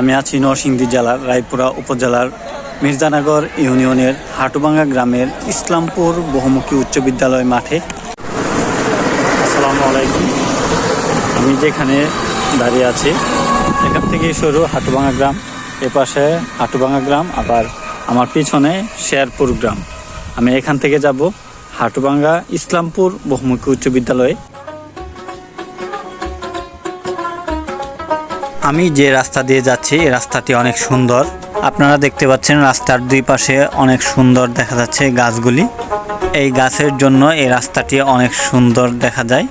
আমি আছি নরসিংদী জেলার রায়পুরা উপজেলার মির্জানগর ইউনিয়নের হাটুবাঙ্গা গ্রামের ইসলামপুর বহুমুখী উচ্চ বিদ্যালয় মাঠে। আসসালামু আলাইকুম। আমি যেখানে দাঁড়িয়ে আছি, এখান থেকে শুরু হাটুবাঙ্গা গ্রাম। এ পাশে হাটুবাঙ্গা গ্রাম, আবার আমার পিছনে শেরপুর গ্রাম। আমি এখান থেকে যাব হাটুবাঙ্গা ইসলামপুর বহুমুখী উচ্চ বিদ্যালয়ে। আমি যে রাস্তা দিয়ে যাচ্ছি, এই রাস্তাটি অনেক সুন্দর। আপনারা দেখতে পাচ্ছেন রাস্তার দুই পাশে অনেক সুন্দর দেখা যাচ্ছে গাছগুলি। এই গাছের জন্য এই রাস্তাটি অনেক সুন্দর দেখা যায়।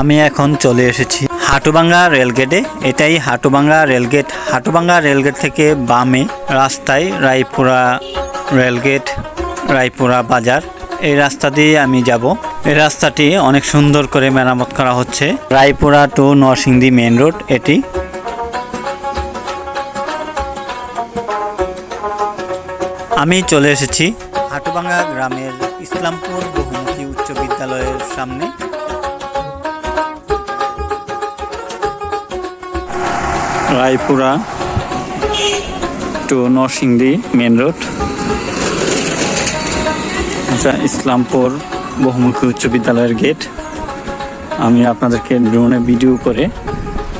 আমি এখন চলে এসেছি হাটুবাঙ্গা রেলগেটে। এটাই হাটুবাঙ্গা রেলগেট। হাটুবাঙ্গা রেলগেট থেকে বামে রাস্তায় রায়পুরা রেলগেট, রায়পুরা বাজার। এই রাস্তা দিয়ে আমি যাব। এই রাস্তাটি অনেক সুন্দর করে মেরামত করা হচ্ছে। Raipura to Narsingdi main road, এটি। আমি চলে এসেছি হাটুবাঙ্গা গ্রামের ইসলামপুর বহুমুখী উচ্চ বিদ্যালয়ের সামনে। Raipura to Narsingdi main road আচ্ছা ইসলামপুর বহুমুখী উচ্চ বিদ্যালয়ের গেট আমি আপনাদেরকে ড্রোনে ভিডিও করে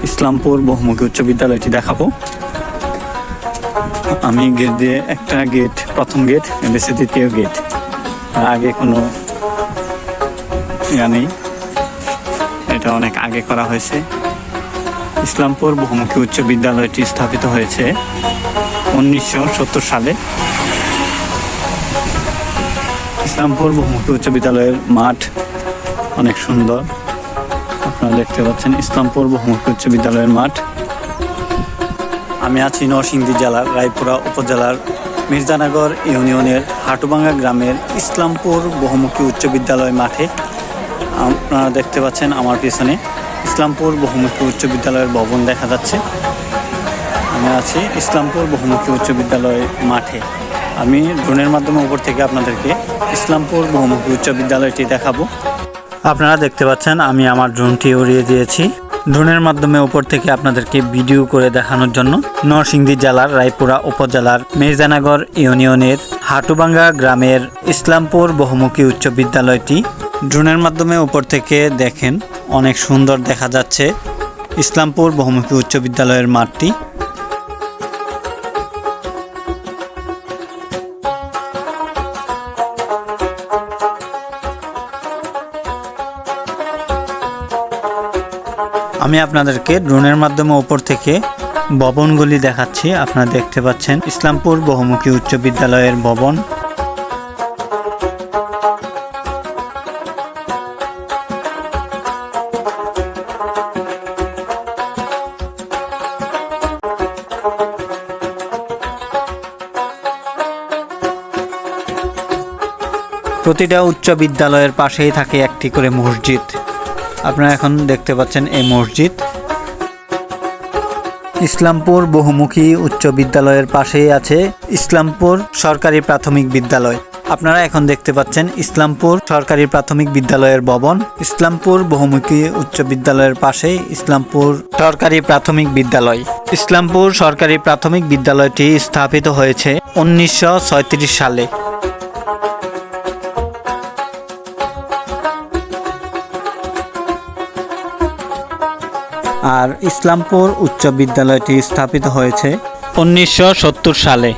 ইসলামপুর বহুমুখী উচ্চ বিদ্যালয়টি দেখাবো। আমি গেট দিয়ে একটা গেট প্রথম গেট এদেশে দ্বিতীয় গেট আগে কোনো ইয়া নেই। এটা অনেক আগে করা হয়েছে। ইসলামপুর বহুমুখী উচ্চ বিদ্যালয়টি স্থাপিত হয়েছে উনিশশো সত্তর সালে। ইসলামপুর বহুমুখী উচ্চ বিদ্যালয়ের মাঠ অনেক সুন্দর। আপনারা দেখতে পাচ্ছেন ইসলামপুর বহুমুখী উচ্চ বিদ্যালয়ের মাঠ। আমি আছি নরসিংদী জেলার রায়পুরা উপজেলার মির্জানগর ইউনিয়নের হাটুবাঙ্গা গ্রামের ইসলামপুর বহুমুখী উচ্চ বিদ্যালয় মাঠে। আপনারা দেখতে পাচ্ছেন আমার পিছনে ইসলামপুর বহুমুখী উচ্চ বিদ্যালয়ের ভবন দেখা যাচ্ছে। আমি আছি ইসলামপুর বহুমুখী উচ্চ বিদ্যালয় মাঠে। আমি ড্রোনের মাধ্যমে উপর থেকে আপনাদেরকে ইসলামপুর বহুমুখী উচ্চ বিদ্যালয়টি দেখাবো। আপনারা দেখতে পাচ্ছেন, আমি আমার ড্রোনটি উড়িয়ে দিয়েছি। ড্রোনের মাধ্যমে উপর থেকে আপনাদেরকে ভিডিও করে দেখানোর জন্য নরসিংদী জেলার রায়পুরা উপজেলার মির্জানগর ইউনিয়নের হাটুবাঙ্গা গ্রামের ইসলামপুর বহুমুখী উচ্চ বিদ্যালয়টি। ড্রোনের মাধ্যমে উপর থেকে দেখেন অনেক সুন্দর দেখা যাচ্ছে। ইসলামপুর বহুমুখী উচ্চ বিদ্যালয়ের মাঠটি। আমি আপনাদেরকে ড্রোনের মাধ্যমে উপর থেকে ভবনগুলি দেখাচ্ছি, আপনারা দেখতে পাচ্ছেন। ইসলামপুর বহুমুখী উচ্চ বিদ্যালয়ের ভবন। প্রতিটা উচ্চ বিদ্যালয়ের পাশেই থাকে একটি করে মসজিদ। আপনারা এখন দেখতে পাচ্ছেন এই মসজিদ। ইসলামপুর বহুমুখী উচ্চ বিদ্যালয়ের পাশেই আছে ইসলামপুর সরকারি প্রাথমিক বিদ্যালয়। আপনারা এখন দেখতে পাচ্ছেন ইসলামপুর সরকারি প্রাথমিক বিদ্যালয়ের ভবন। ইসলামপুর বহুমুখী উচ্চ বিদ্যালয়ের পাশেই ইসলামপুর সরকারি প্রাথমিক বিদ্যালয়। ইসলামপুর সরকারি প্রাথমিক বিদ্যালয়টি স্থাপিত হয়েছে উনিশশো সালে। আর ইসলামপুর উচ্চ বিদ্যালয়টি স্থাপিত হয়েছে উনিশশো সত্তর সালে।